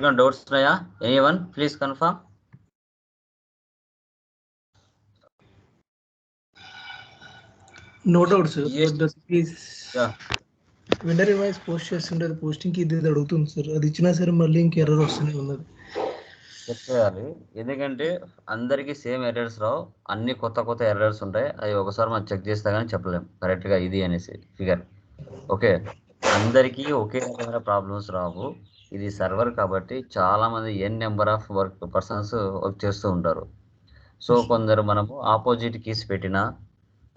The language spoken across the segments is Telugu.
డౌట్స్ ఉన్నాయా any one please confirm no sir Yes. Yeah. Vendor revise post చేస్తుంటే అది పోస్టింగ్కి ఇది అడుగుతుంది సార్ అది ఇచ్చినా సరే మళ్ళీ ఇంక ఎర్రర్ వస్తూనే ఉన్నది. చెక్ చేయాలి. ఎందుకంటే అందరికీ సేమ్ ఎర్రర్స్ రావు. అన్ని కొత్త కొత్త ఎర్రర్స్ ఉంటాయి. అవి ఒకసారి మనం చెక్ చేస్తే కానీ చెప్పలేం. కరెక్ట్గా ఇది అనేసి ఫిగర్ ఓకే అందరికీ ఒకే రకమైన ప్రాబ్లమ్స్ రావు. ఇది సర్వర్ కాబట్టి చాలా మంది N number of work persons work చేస్తూ ఉంటారు. సో కొందరు మనము ఆపోజిట్ కీస్ పెట్టినా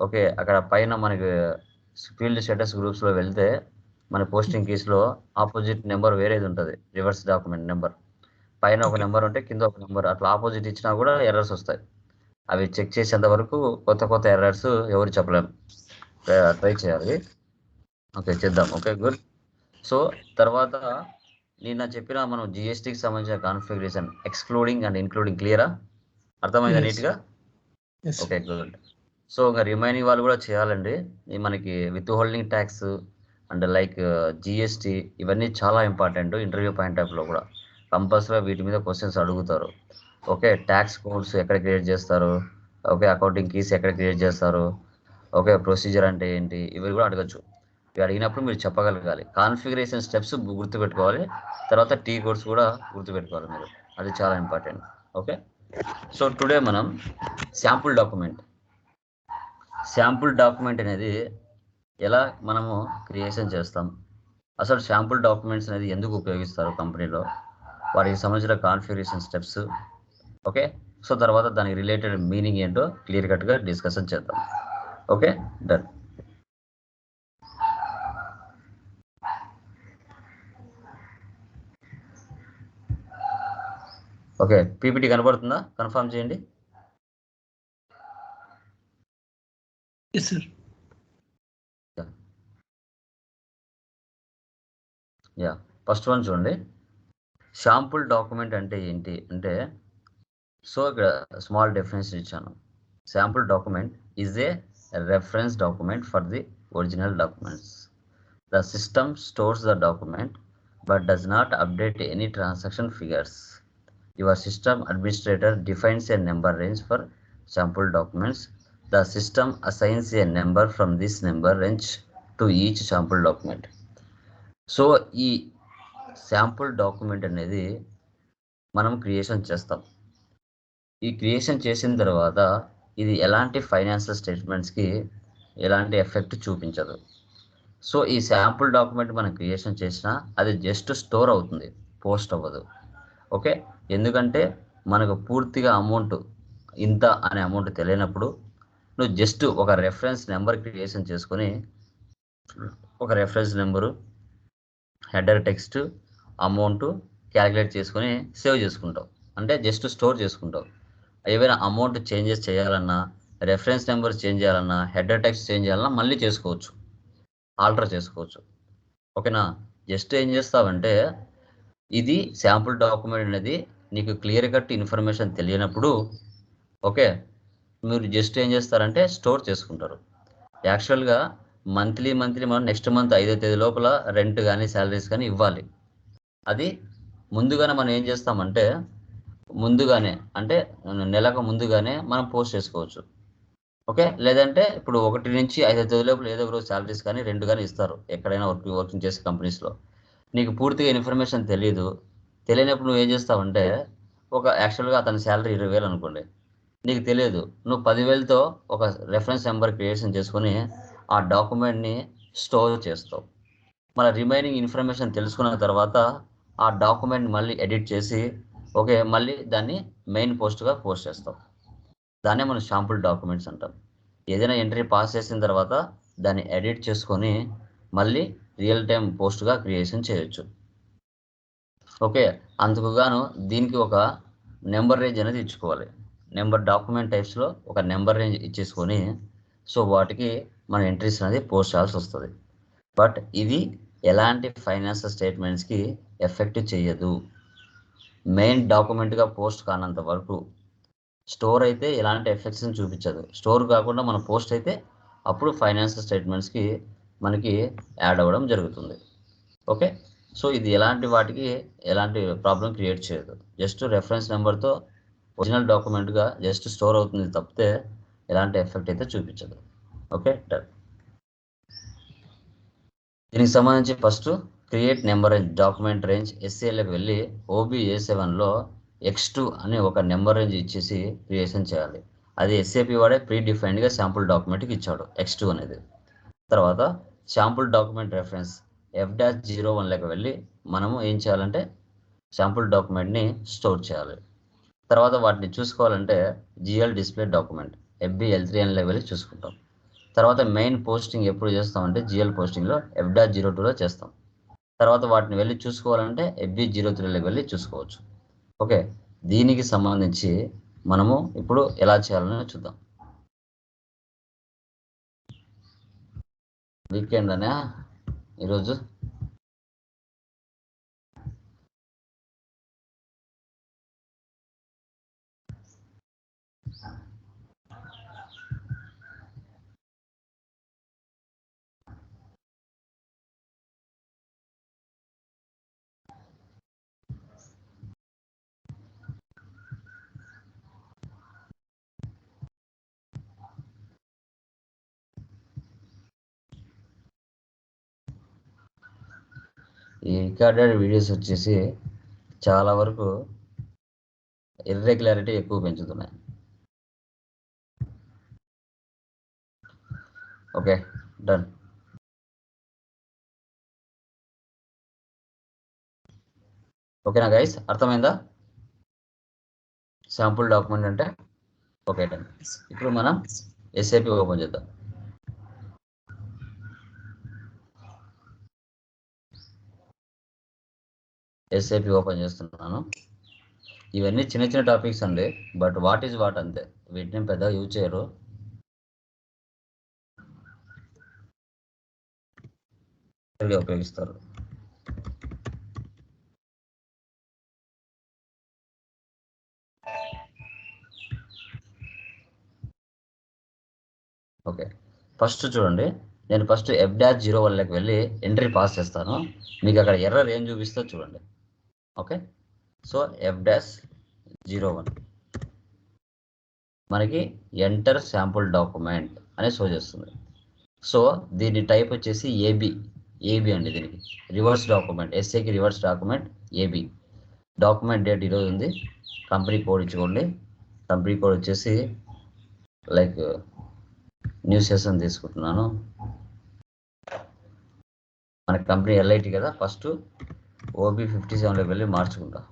ఓకే అక్కడ పైన మనకి ఫీల్డ్ స్టేటస్ గ్రూప్స్లో వెళ్తే మన పోస్టింగ్ కీస్లో ఆపోజిట్ నెంబర్ వేరేది ఉంటుంది రివర్స్ డాక్యుమెంట్ నెంబర్. పైన ఒక నెంబర్ ఉంటే కింద ఒక నెంబర్ అట్లా ఆపోజిట్ ఇచ్చినా కూడా ఎర్రర్స్ వస్తాయి. అవి చెక్ చేసేంత వరకు కొత్త కొత్త ఎర్రర్స్ ఎవరు చెప్పలేము ట్రై చేయాలి. ఓకే చేద్దాం. Okay good. సో తర్వాత నిన్న చెప్పిన మనం జిఎస్టీకి సంబంధించిన కాన్ఫిగరేషన్ ఎక్స్క్లూడింగ్ అండ్ ఇన్క్లూడింగ్ క్లియరా అర్థమైందా. నీట్గా? ఓకే గుడ్ సో ఇంకా రిమైనింగ్ వాళ్ళు కూడా చేయాలండి. మనకి withholding tax and like GST ఇవన్నీ చాలా ఇంపార్టెంట్ ఇంటర్వ్యూ పాయింట్ ఆఫ్లో కూడా. కంపల్సరీ వీటి మీద క్వశ్చన్స్ అడుగుతారు. ఓకే ట్యాక్స్ కోడ్స్ ఎక్కడ క్రియేట్ చేస్తారు? ఓకే అకౌంటింగ్ కీస్ ఎక్కడ క్రియేట్ చేస్తారు? ఓకే ప్రొసీజర్ అంటే ఏంటి? ఇవి కూడా అడగచ్చు. అడిగినప్పుడు మీరు చెప్పగలగాలి. కాన్ఫిగరేషన్ స్టెప్స్ గుర్తుపెట్టుకోవాలి. తర్వాత టీ కోడ్స్ కూడా గుర్తుపెట్టుకోవాలి మీరు. అది చాలా ఇంపార్టెంట్. ఓకే? సో టుడే మనం శాంపుల్ డాక్యుమెంట్. శాంపుల్ డాక్యుమెంట్ అనేది ఎలా మనము క్రియేషన్ చేస్తాం? అసలు శాంపుల్ డాక్యుమెంట్స్ అనేది ఎందుకు ఉపయోగిస్తారు కంపెనీలో? వాటికి సంబంధించిన కాన్ఫిగరేషన్ స్టెప్స్. ఓకే? సో తర్వాత దానికి రిలేటెడ్ మీనింగ్ ఏంటో క్లియర్ కట్గా డిస్కషన్ చేద్దాం. ఓకే? డన్. ఓకే పీపీటీ కనబడుతుందా? కన్ఫర్మ్ చేయండి. యా. ఫస్ట్ వన్ చూడండి. శాంపుల్ డాక్యుమెంట్ అంటే ఏంటి? అంటే సో ఇక్కడ స్మాల్ డెఫినేషన్ ఇచ్చాను. Sample document is a reference document for the original documents the system stores the document but does not update any transaction figures your system administrator defines a number range for sample documents the system assigns a number from this number range to each sample document. So ఈ శాంపుల్ డాక్యుమెంట్ అనేది మనం క్రియేషన్ చేస్తాం. ఈ క్రియేషన్ చేసిన తర్వాత ఇది ఎలాంటి ఫైనాన్షియల్ స్టేట్మెంట్స్కి ఎలాంటి ఎఫెక్ట్ చూపించదు. సో ఈ శాంపుల్ డాక్యుమెంట్ మనం క్రియేషన్ చేసినా అది జస్ట్ స్టోర్ అవుతుంది పోస్ట్ అవ్వదు. ఓకే ఎందుకంటే మనకు పూర్తిగా అమౌంట్ ఇంత అనే అమౌంట్ తెలియనప్పుడు నువ్వు జస్ట్ ఒక రెఫరెన్స్ నెంబర్ క్రియేషన్ చేసుకొని ఒక reference number header text amount calculate చేసుకొని సేవ్ చేసుకుంటావు. అంటే జస్ట్ స్టోర్ చేసుకుంటావు. ఏవైనా అమౌంట్ చేంజెస్ చేయాలన్నా రెఫరెన్స్ నెంబర్ చేంజ్ చేయాలన్నా హెడర్ టెక్స్ట్ చేంజ్ చేయాలన్నా మళ్ళీ చేసుకోవచ్చు. ఆల్టర్ చేసుకోవచ్చు. ఓకేనా జస్ట్ ఏం చేస్తావంటే ఇది శాంపుల్ డాక్యుమెంట్ అనేది నీకు క్లియర్ కట్ ఇన్ఫర్మేషన్ తెలియనప్పుడు ఓకే మీరు జస్ట్ ఏం చేస్తారంటే స్టోర్ చేసుకుంటారు. యాక్చువల్గా మంత్లీ మంత్లీ మనం నెక్స్ట్ మంత్ ఐదో తేదీ లోపల రెంట్ కానీ శాలరీస్ కానీ ఇవ్వాలి. అది ముందుగానే మనం ఏం చేస్తామంటే ముందుగానే అంటే నెలకు ముందుగానే మనం పోస్ట్ చేసుకోవచ్చు. ఓకే లేదంటే ఇప్పుడు ఒకటి నుంచి ఐదో తేదీ లోపల ఏదో ఒక రోజు శాలరీస్ కానీ రెండు కానీ ఇస్తారు ఎక్కడైనా వర్క్ వర్కింగ్ చేసే కంపెనీస్లో. నీకు పూర్తిగా ఇన్ఫర్మేషన్ తెలియదు తెలియనప్పుడు నువ్వు ఏం చేస్తావంటే ఒక యాక్చువల్గా అతని శాలరీ ఇరవై వేలు అనుకోండి. నీకు తెలియదు. నువ్వు పదివేలతో ఒక రెఫరెన్స్ నెంబర్ క్రియేషన్ చేసుకొని ఆ డాక్యుమెంట్ని స్టోర్ చేస్తావు. మన రిమైనింగ్ ఇన్ఫర్మేషన్ తెలుసుకున్న తర్వాత ఆ డాక్యుమెంట్ మళ్ళీ ఎడిట్ చేసి ఓకే మళ్ళీ దాన్ని మెయిన్ పోస్ట్గా పోస్ట్ చేస్తాం దాన్నే మనం షాంపుల్ డాక్యుమెంట్స్ అంటాం. ఏదైనా ఎంట్రీ పాస్ చేసిన తర్వాత దాన్ని ఎడిట్ చేసుకొని మళ్ళీ రియల్ టైం పోస్ట్గా క్రియేషన్ చేయొచ్చు. ఓకే అందుకు గాను దీనికి ఒక నెంబర్ రేంజ్ అనేది ఇచ్చుకోవాలి. నెంబర్ డాక్యుమెంట్ టైప్స్లో ఒక నెంబర్ రేంజ్ ఇచ్చేసుకొని సో వాటికి మన ఎంట్రీస్ అనేది పోస్ట్ చేయాల్సి వస్తుంది. బట్ ఇది ఎలాంటి ఫైనాన్షియల్ స్టేట్మెంట్స్కి ఎఫెక్ట్ చేయదు మెయిన్ డాక్యుమెంట్గా పోస్ట్ కానంత వరకు స్టోర్ అయితే ఎలాంటి ఎఫెక్ట్స్ని చూపించదు. స్టోర్ కాకుండా మన పోస్ట్ అయితే అప్పుడు ఫైనాన్షియల్ స్టేట్మెంట్స్కి మనకి యాడ్ అవ్వడం జరుగుతుంది. ఓకే? సో ఇది ఎలాంటి వాటికి ఎలాంటి ప్రాబ్లం క్రియేట్ చేయదు. జస్ట్ రెఫరెన్స్ నెంబర్తో ఒరిజినల్ డాక్యుమెంట్గా జస్ట్ స్టోర్ అవుతుంది తప్పితే ఎలాంటి ఎఫెక్ట్ అయితే చూపించదు. ఓకే డన్ దీనికి సంబంధించి first create number range document range ఎస్సీఎల్కి వెళ్ళి ఓబీ ఏ సెవెన్లో ఎక్స్ టూ అని ఒక నెంబర్ రేంజ్ ఇచ్చేసి క్రియేషన్ చేయాలి. అది ఎస్ఏపి వాడే ప్రీ డిఫైన్డ్గా శాంపుల్ డాక్యుమెంట్కి ఇచ్చాడు ఎక్స్ టూ అనేది. తర్వాత sample document reference F dash zero వన్లోకి వెళ్ళి మనము ఏం చేయాలంటే శాంపుల్ డాక్యుమెంట్ని స్టోర్ చేయాలి. తర్వాత వాటిని చూసుకోవాలంటే GL display document FB L three ఎన్లోకి వెళ్ళి చూసుకుంటాం. తర్వాత మెయిన్ పోస్టింగ్ ఎప్పుడు చేస్తామంటే జిఎల్ పోస్టింగ్లో ఎఫ్ డాష్ జీరో టూలో చేస్తాం. తర్వాత వాటిని వెళ్ళి చూసుకోవాలంటే ఎఫ్బి జీరో త్రీలోకి వెళ్ళి చూసుకోవచ్చు. ఓకే దీనికి సంబంధించి మనము ఇప్పుడు ఎలా చేయాలని చూద్దాం. వీకెండ్ అనే ఈరోజు ఈ రికార్డెడ్ వీడియోస్ వచ్చేసి చాలా వరకు ఇర్రెగ్యులారిటీ ఎక్కువ పెంచుతున్నాయి. ఓకే డన్ ఓకేనా గైస్ అర్థమైందా? శాంపుల్ డాక్యుమెంట్ అంటే? ఓకే డన్ ఇప్పుడు మనం ఎస్ఐపి ఓపెన్ చేద్దాం. ఎస్ఐపి ఓపెన్ చేస్తున్నాను. ఇవన్నీ చిన్న చిన్న టాపిక్స్ అండి. బట్ వాట్ ఈజ్ వాట్ అంతే. వీటిని పెద్దగా యూజ్ చేయరు. ఉపయోగిస్తారు. ఓకే. ఫస్ట్ చూడండి. నేను ఫస్ట్ ఎఫ్ డాష్ జీరో వన్లోకి వెళ్ళి ఎంట్రీ పాస్ చేస్తాను. మీకు అక్కడ ఎర్రర్ ఏం చూపిస్తో చూడండి. Okay? So F dash zero one మనకి ఎంటర్ శాంపుల్ డాక్యుమెంట్ అనే షో చేస్తుంది. సో దీని టైప్ వచ్చేసి ఏబి ఏబి అండి దీనికి. Reverse document ఎస్ఏకి reverse document A B document date ఈరోజు ఉంది. కంపెనీ కోడ్ ఇచ్చుకోండి. కంపెనీ కోడ్ వచ్చేసి లైక్ న్యూ సెషన్ తీసుకుంటున్నాను. మన కంపెనీ ఎల్ఐటి కదా ఫస్ట్ ఓబీ ఫిఫ్టీ సెవెన్లోకి వెళ్ళి మార్చుకుంటా.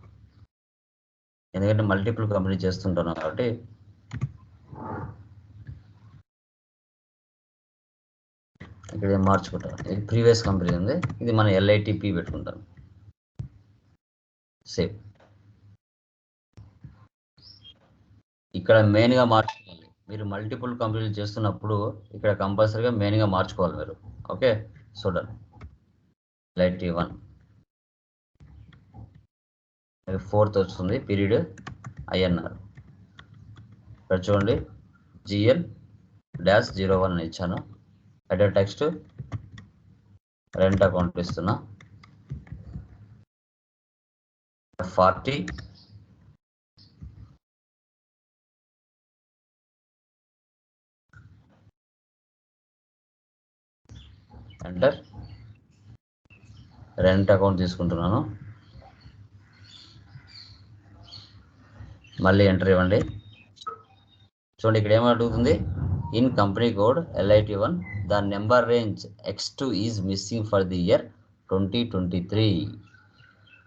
ఎందుకంటే మల్టిపుల్ కంపెనీ చేస్తుంటాను కాబట్టి. ఇక్కడ మార్చుకుంటాను ఇది ప్రీవియస్ కంపెనీ ఉంది. ఇది మన ఎల్ఐటిపి పెట్టుకుంటాను. సేవ్ ఇక్కడ మెయిన్గా మార్చుకోవాలి. మీరు మల్టిపుల్ కంపెనీలు చేస్తున్నప్పుడు ఇక్కడ కంపల్సరీగా మెయిన్గా మార్చుకోవాలి మీరు. ఓకే? చూడండి లైట్ వన్. ఫోర్త్ వస్తుంది పీరియడ్ ఐఎన్ఆర్. ఇక్కడ చూడండి జిఎల్ డాష్ జీరో వన్ ఇచ్చాను. హెడర్ టెక్స్ట్ రెంట్ అకౌంట్ ఇస్తున్నా. ఫార్టీ ఎంటర్ రెంట్ అకౌంట్ తీసుకుంటున్నాను. మళ్ళీ ఎంటర్ ఇవ్వండి. చూడండి ఇక్కడ ఏమడుగుతుంది in company code LIT one the number range X two is missing for the year twenty twenty three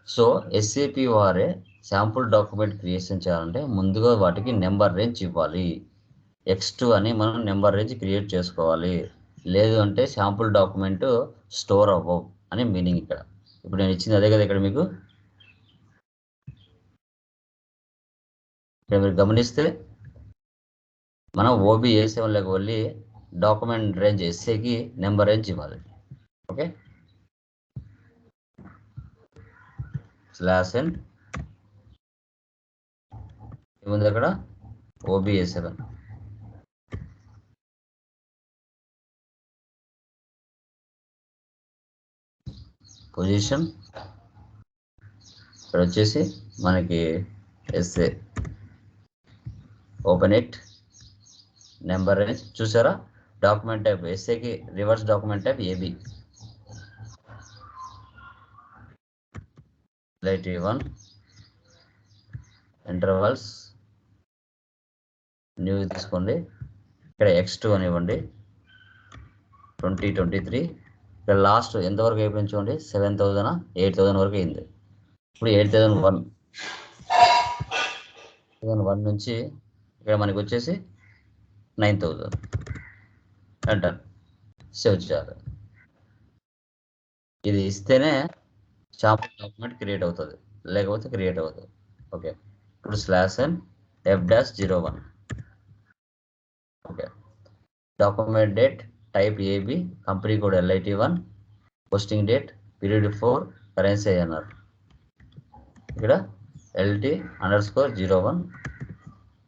so SAP వారే శాంపుల్ డాక్యుమెంట్ క్రియేషన్ చేయాలంటే ముందుగా వాటికి నెంబర్ రేంజ్ ఇవ్వాలి. ఎక్స్ టూ అని మనం నెంబర్ రేంజ్ క్రియేట్ చేసుకోవాలి. లేదు అంటే శాంపుల్ డాక్యుమెంట్ స్టోర్ అవ్వవు అని మీనింగ్ ఇక్కడ. ఇప్పుడు నేను ఇచ్చింది అదే కదా ఇక్కడ మీకు? ఇక్కడ మీరు గమనిస్తే మనం ఓబీ ఏ సెవెన్లోకి వెళ్ళి డాక్యుమెంట్ రేంజ్ ఎస్ఏకి నెంబర్ రేంజ్ ఇవ్వాలి. ఓకే? స్లాష్ అండ్ ఏముంది అక్కడ? ఓబిఏ ఏ సెవెన్ పొజిషన్ ఇక్కడ వచ్చేసి మనకి SA. Open it number range చూసారా? Document type ఎస్ఏకి reverse document type AB light one intervals new తీసుకోండి. ఇక్కడ ఎక్స్ టూ అనివ్వండి ట్వంటీ ట్వంటీ త్రీ ఇక్కడ లాస్ట్ ఎంతవరకు అయిపోయింది చూడండి? సెవెన్ థౌజండ్ ఎయిట్ థౌజండ్ వరకు అయింది. ఇప్పుడు eight thousand one thousand one నుంచి ఇక్కడ మనకి వచ్చేసి నైన్ థౌజండ్ అంటారు సేవ్ చేయాలి ఇది ఇస్తేనే షాప్ డాక్యుమెంట్ క్రియేట్ అవుతుంది. లేకపోతే క్రియేట్ అవుతుంది ఓకే ఇప్పుడు slash and F dash zero one okay document date type AB company code LIT one posting date period four currency అన్నారు ఇక్కడ LT underscore zero one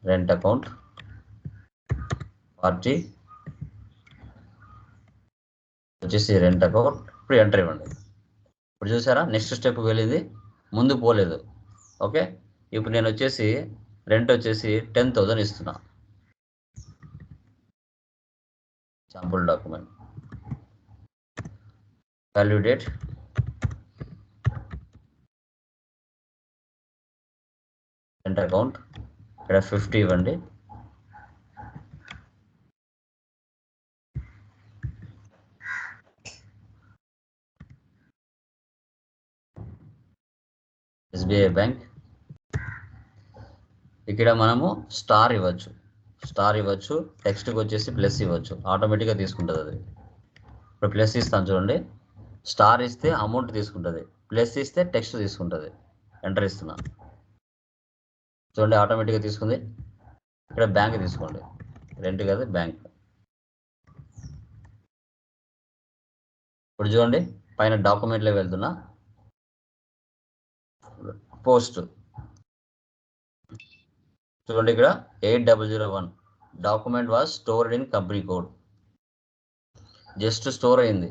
rent account. Party వచ్చేసి రెంట్ అకౌంట్. ఇప్పుడు ఎంటర్ ఇవ్వండి. ఇప్పుడు చూసారా? నెక్స్ట్ స్టెప్ వెళ్ళింది. ముందు పోలేదు. ఓకే? ఇప్పుడు నేను వచ్చేసి రెంట్ వచ్చేసి టెన్ థౌజండ్ ఇస్తున్నా. Sample document value date rent account ఇక్కడ ఫిఫ్టీ ఇవ్వండి. ఎస్బీఐ బ్యాంక్ ఇక్కడ మనము స్టార్ ఇవ్వచ్చు. స్టార్ ఇవ్వచ్చు టెక్స్ట్కి వచ్చేసి ప్లస్ ఇవ్వచ్చు. ఆటోమేటిక్గా తీసుకుంటుంది అది. ఇప్పుడు ప్లస్ ఇస్తాను చూడండి. స్టార్ ఇస్తే అమౌంట్ తీసుకుంటుంది. ప్లస్ ఇస్తే టెక్స్ట్ తీసుకుంటుంది. ఎంటర్ ఇస్తున్నాను చూడండి ఆటోమేటిక్గా తీసుకుంది. ఇక్కడ బ్యాంక్ తీసుకోండి. రెంట్ కదా బ్యాంక్ ఇప్పుడు చూడండి పైన డాక్యుమెంట్లో వెళ్తున్నా. పోస్ట్ చూడండి ఇక్కడ eight double zero one document was stored in company code just store అయింది.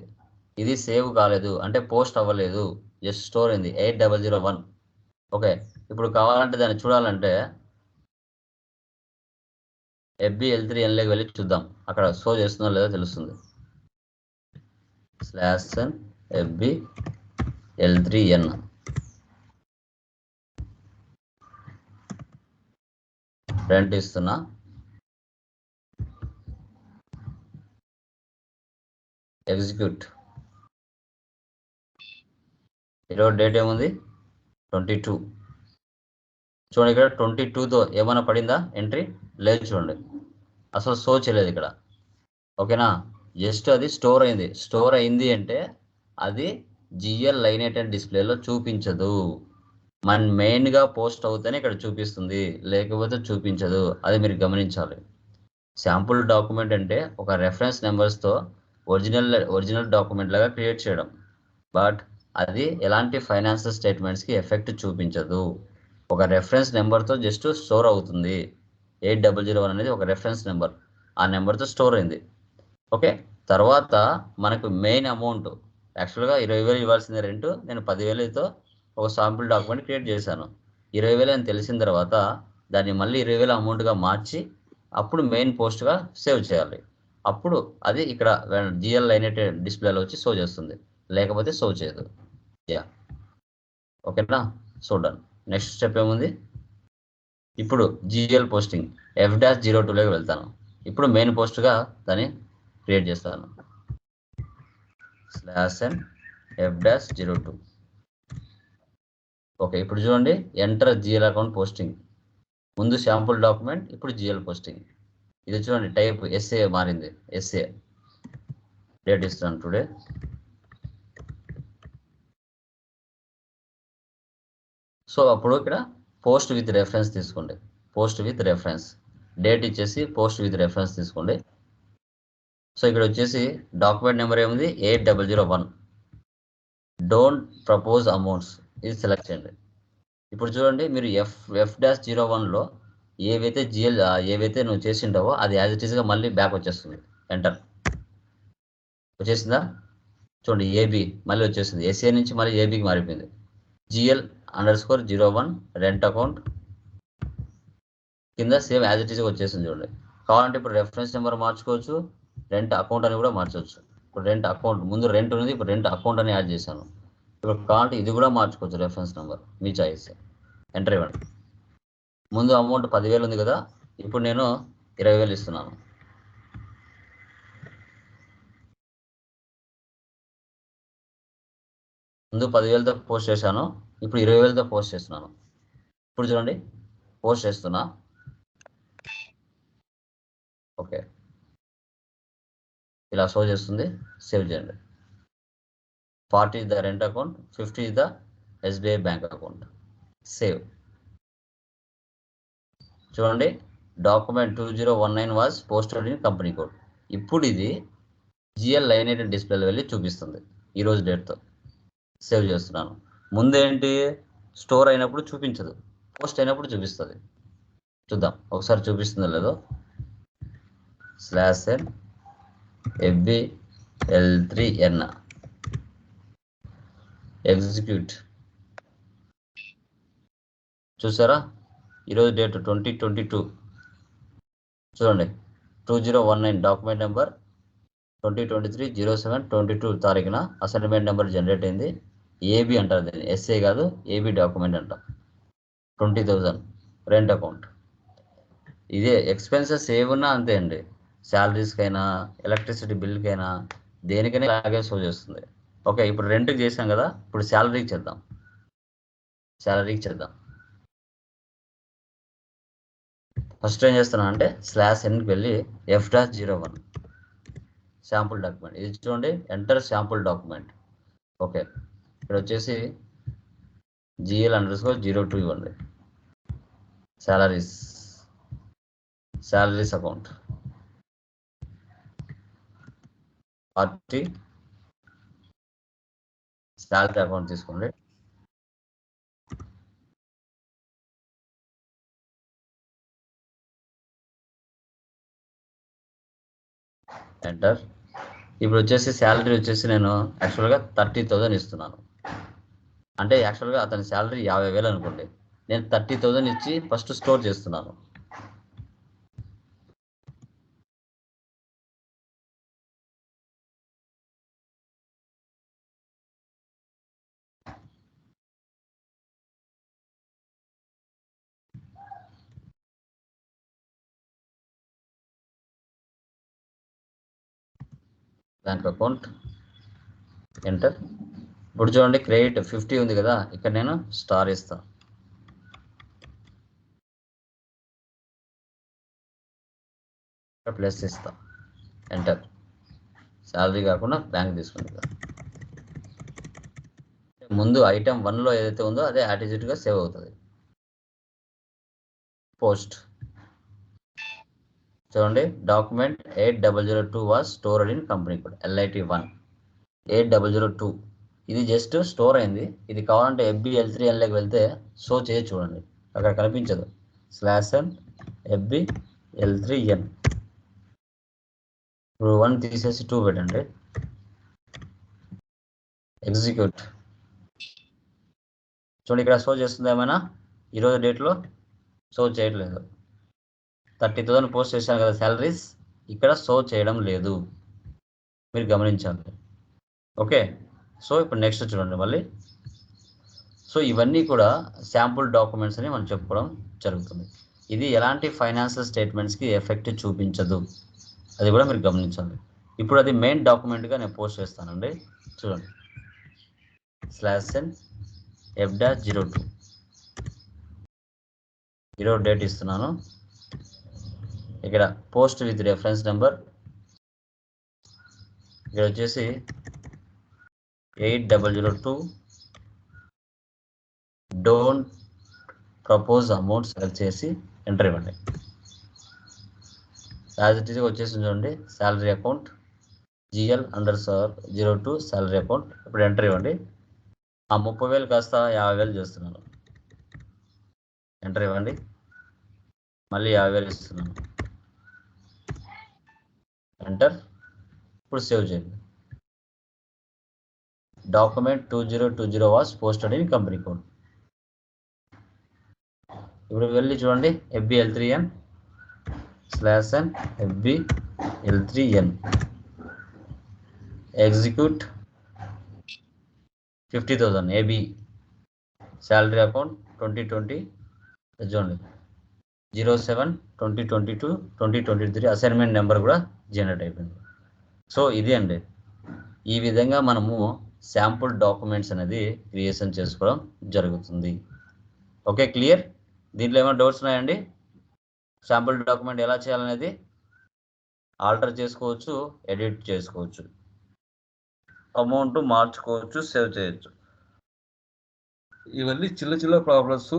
ఇది సేవ్ కాలేదు. అంటే పోస్ట్ అవ్వలేదు. జస్ట్ స్టోర్ అయింది. Eight double zero one okay. ఇప్పుడు కావాలంటే దాన్ని చూడాలంటే ఎఫ్బి ఎల్ త్రీ ఎన్లోకి వెళ్ళి చూద్దాం. అక్కడ షో చేస్తుందో లేదో తెలుస్తుంది. Slash N FB L three N. Rent ఇస్తున్నా. ఎగ్జిక్యూట్. ఈరోజు డేట్ ఏముంది? Twenty two. చూడండి ఇక్కడ ట్వంటీ టూతో ఏమైనా పడిందా? ఎంట్రీ లేదు చూడండి. అసలు సో చేయలేదు ఇక్కడ. ఓకేనా? జస్ట్ అది స్టోర్ అయింది. స్టోర్ అయింది అంటే అది జిఎల్ లైనేటెడ్ డిస్ప్లేలో చూపించదు. మన మెయిన్గా పోస్ట్ అవుతేనే ఇక్కడ చూపిస్తుంది. లేకపోతే చూపించదు. అది మీరు గమనించాలి. శాంపుల్ డాక్యుమెంట్ అంటే ఒక రెఫరెన్స్ నెంబర్స్తో ఒరిజినల్ ఒరిజినల్ డాక్యుమెంట్ లాగా క్రియేట్ చేయడం. బట్ అది ఎలాంటి ఫైనాన్షియల్ స్టేట్మెంట్స్కి ఎఫెక్ట్ చూపించదు. ఒక రెఫరెన్స్ నెంబర్తో జస్ట్ స్టోర్ అవుతుంది. ఎయిట్ డబల్ జీరో వన్ అనేది ఒక రెఫరెన్స్ నెంబర్ ఆ నెంబర్తో స్టోర్ అయింది. ఓకే? తర్వాత మనకు మెయిన్ అమౌంట్ యాక్చువల్గా ఇరవై వేలు ఇవ్వాల్సింది రెంట్ నేను పదివేలతో ఒక శాంపుల్ డాక్యుమెంట్ క్రియేట్ చేశాను. ఇరవై వేలు అని తెలిసిన తర్వాత దాన్ని మళ్ళీ ఇరవై వేల అమౌంట్గా మార్చి అప్పుడు మెయిన్ పోస్ట్గా సేవ్ చేయాలి. అప్పుడు అది ఇక్కడ జిఎల్ అయినట్టు డిస్ప్లేలో వచ్చి షో చేస్తుంది. లేకపోతే సో చేయదు. యా ఓకేనా సో డన్ నెక్స్ట్ స్టెప్ ఏముంది? ఇప్పుడు GL posting F dash zero టూలోకి వెళ్తాను. ఇప్పుడు మెయిన్ పోస్ట్గా దాన్ని క్రియేట్ చేస్తాను. Slash and F dash zero two okay ఇప్పుడు చూడండి. ఎంటర్ జిఎల్ అకౌంట్ పోస్టింగ్ ముందు శాంపుల్ డాక్యుమెంట్ ఇప్పుడు జిఎల్ పోస్టింగ్ ఇది చూడండి టైప్ ఎస్ఏ మారింది. ఎస్ఏ డేట్ ఇస్తాను టుడే సో అప్పుడు ఇక్కడ పోస్ట్ విత్ రెఫరెన్స్ తీసుకోండి. పోస్ట్ విత్ రెఫరెన్స్ డేట్ ఇచ్చేసి పోస్ట్ విత్ రెఫరెన్స్ తీసుకోండి. సో ఇక్కడ వచ్చేసి డాక్యుమెంట్ నెంబర్ ఏముంది? Eight double zero one don't propose amounts ఇది సెలెక్ట్ చేయండి. ఇప్పుడు చూడండి మీరు ఎఫ్ ఎఫ్ డాష్ జీరో వన్లో ఏవైతే జిఎల్ ఏవైతే నువ్వు చేసింటావో అది యాజ్ ఇట్ ఈస్గా మళ్ళీ బ్యాక్ వచ్చేస్తుంది. ఎంటర్ వచ్చేసిందా? చూడండి ఏబి మళ్ళీ వచ్చేసింది. ఎస్ఏ నుంచి మళ్ళీ ఏబికి మారిపోయింది. GL underscore zero one rent account కింద సేమ్ యాజ్ ఇట్ ఈస్ వచ్చేసింది చూడండి. కావాలంటే ఇప్పుడు రెఫరెన్స్ నెంబర్ మార్చుకోవచ్చు. రెంట్ అకౌంట్ అని కూడా మార్చవచ్చు ఇప్పుడు రెంట్ అకౌంట్ ముందు రెంట్ ఉంది ఇప్పుడు రెంట్ అకౌంట్ అని యాడ్ చేశాను. ఇప్పుడు కావాలంటే ఇది కూడా మార్చుకోవచ్చు రెఫరెన్స్ నెంబర్ మీ చాయిస్ ఎంటర్ ఇవ్వండి. ముందు అమౌంట్ పదివేలు ఉంది కదా ఇప్పుడు నేను ఇరవై వేలు ఇస్తున్నాను. ముందు పదివేలతో పోస్ట్ చేశాను. ఇప్పుడు ఇరవై వేలతో పోస్ట్ చేస్తున్నాను. ఇప్పుడు చూడండి పోస్ట్ చేస్తున్నా. ఓకే. ఇలా షో చేస్తుంది సేవ్ చేయండి. Forty is the rent account fifty is the SBI bank account. Save. చూడండి document two zero one nine was posted in company code. ఇప్పుడు ఇది జిఎల్ లైన్ ఎయిట్ డిస్ప్లేలో వెళ్ళి చూపిస్తుంది ఈరోజు డేట్తో. సేవ్ చేస్తున్నాను. ముందేంటి? స్టోర్ అయినప్పుడు చూపించదు. పోస్ట్ అయినప్పుడు చూపిస్తుంది. చూద్దాం. ఒకసారి చూపిస్తుందో లేదో? Slash N FB L three N. Execute. చూసారా? ఈరోజు డేట్ ట్వంటీ ట్వంటీ టూ. చూడండి. Two zero one nine document number twenty twenty three zero seven twenty two తారీఖున అసైన్మెంట్ నెంబర్ జనరేట్ అయింది. ఏబి అంటారు దీన్ని. ఎస్ఏ కాదు ఏబి డాక్యుమెంట్ అంటాం ట్వంటీ థౌజండ్ రెంట్ అకౌంట్. ఇదే ఎక్స్పెన్సెస్ ఏమున్నా అంతే అండి. శాలరీస్కైనా ఎలక్ట్రిసిటీ బిల్కైనా దేనికైనా ఇలాగే షో చేస్తుంది. ఓకే ఇప్పుడు రెంట్కి చేసాం కదా ఇప్పుడు శాలరీకి చేద్దాం. శాలరీకి చేద్దాం. ఫస్ట్ ఏం చేస్తున్నా అంటే స్లాష్ ఎన్కి వెళ్ళి F dash zero one. Sample document. ఇది చూడండి ఎంటర్ శాంపుల్ డాక్యుమెంట్. ఓకే. ఇక్కడ వచ్చేసి GL underscore zero two ఇవ్వండి. Salaries salaries account party salary account తీసుకోండి. ఎంటర్ ఇప్పుడు వచ్చేసి శాలరీ వచ్చేసి నేను యాక్చువల్గా థర్టీ థౌజండ్ ఇస్తున్నాను. అంటే యాక్చువల్గా అతని శాలరీ యాభై వేలు అనుకోండి. నేను థర్టీ థౌజండ్ ఇచ్చి ఫస్ట్ స్టోర్ చేస్తున్నాను. Bank account enter. ఇప్పుడు చూడండి క్రెడిట్ ఫిఫ్టీ ఉంది కదా ఇక్కడ నేను స్టార్ ఇస్తా. ప్లస్ ఇస్తా. ఎంటర్ శాలరీ కాకుండా బ్యాంక్ తీసుకుంది కదా ముందు ఐటమ్ వన్లో ఏదైతే ఉందో అదే యాటిట్యూడ్గా సేవ్ అవుతుంది. పోస్ట్ చూడండి document eight double zero two was stored in company code LIT one eight double zero two ఇది జస్ట్ స్టోర్ అయింది. ఇది కావాలంటే ఎఫ్బి ఎల్ త్రీ ఎన్లోకి వెళ్తే షో చేసి చూడండి. అక్కడ కనిపించదు. Slash N FB L three N. ఇప్పుడు వన్ తీసేసి టూ పెట్టండి. ఎగ్జిక్యూట్. చూడండి ఇక్కడ షో చేస్తుంది ఏమైనా? ఈరోజు డేట్లో షో చేయట్లేదు. థర్టీ థౌసండ్ పోస్ట్ చేశాను కదా శాలరీస్ ఇక్కడ షో చేయడం లేదు. మీరు గమనించాలి. ఓకే. సో ఇప్పుడు నెక్స్ట్ చూడండి మళ్ళీ. సో ఇవన్నీ కూడా శాంపుల్ డాక్యుమెంట్స్ అని మనం చెప్పుకోవడం జరుగుతుంది. ఇది ఎలాంటి ఫైనాన్షియల్ స్టేట్మెంట్స్కి ఎఫెక్ట్ చూపించదు? అది కూడా మీరు గమనించాలి ఇప్పుడు అది మెయిన్ డాక్యుమెంట్గా నేను పోస్ట్ చేస్తానండి. చూడండి. స్లాష్ ఎన్ ఎఫ్డా జీరో టూ ఈరోజు డేట్ ఇస్తున్నాను. ఇక్కడ పోస్ట్ విత్ రెఫరెన్స్ నెంబర్ ఇక్కడ వచ్చేసి eight double zero two. Don't propose amount select చేసి ఎంటర్ ఇవ్వండి. యాజ్ ఇట్ వచ్చేసి చూడండి. Salary account GL under sir zero two salary account ఇప్పుడు ఎంటర్ ఇవ్వండి. ఆ ముప్పై వేలు కాస్త యాభై వేలు చేస్తున్నాను. ఎంటర్ ఇవ్వండి. మళ్ళీ యాభై వేలు ఇస్తున్నాను. ఎంటర్ ఇప్పుడు సేవ్ చేయండి. Document two zero two zero was posted in company code ఇప్పుడు వెళ్ళి చూడండి FB L three N slash N FB L three N execute fifty thousand AB salary account twenty twenty చూడండి zero seven twenty twenty two twenty twenty three assignment number కూడా జనరేట్ అయిపోయింది. సో ఇది అండి. ఈ విధంగా మనము శాంపుల్ డాక్యుమెంట్స్ అనేది క్రియేషన్ చేసుకోవడం జరుగుతుంది. Okay clear? దీంట్లో ఏమైనా డౌట్స్ ఉన్నాయండి? శాంపుల్ డాక్యుమెంట్ ఎలా చేయాలనేది ఆల్టర్ చేసుకోవచ్చు ఎడిట్ చేసుకోవచ్చు. అమౌంట్ మార్చుకోవచ్చు సేవ్ చేయొచ్చు. ఇవన్నీ చిన్న చిన్న ప్రాబ్లమ్స్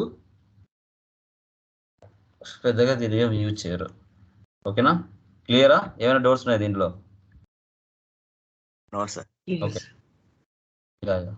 పెద్దగా దీని ఏం యూజ్ చేయరు. ఓకేనా? క్లియరా? ఏమైనా డౌట్స్ ఉన్నాయి దీంట్లో? No sir okay. Yeah, yeah.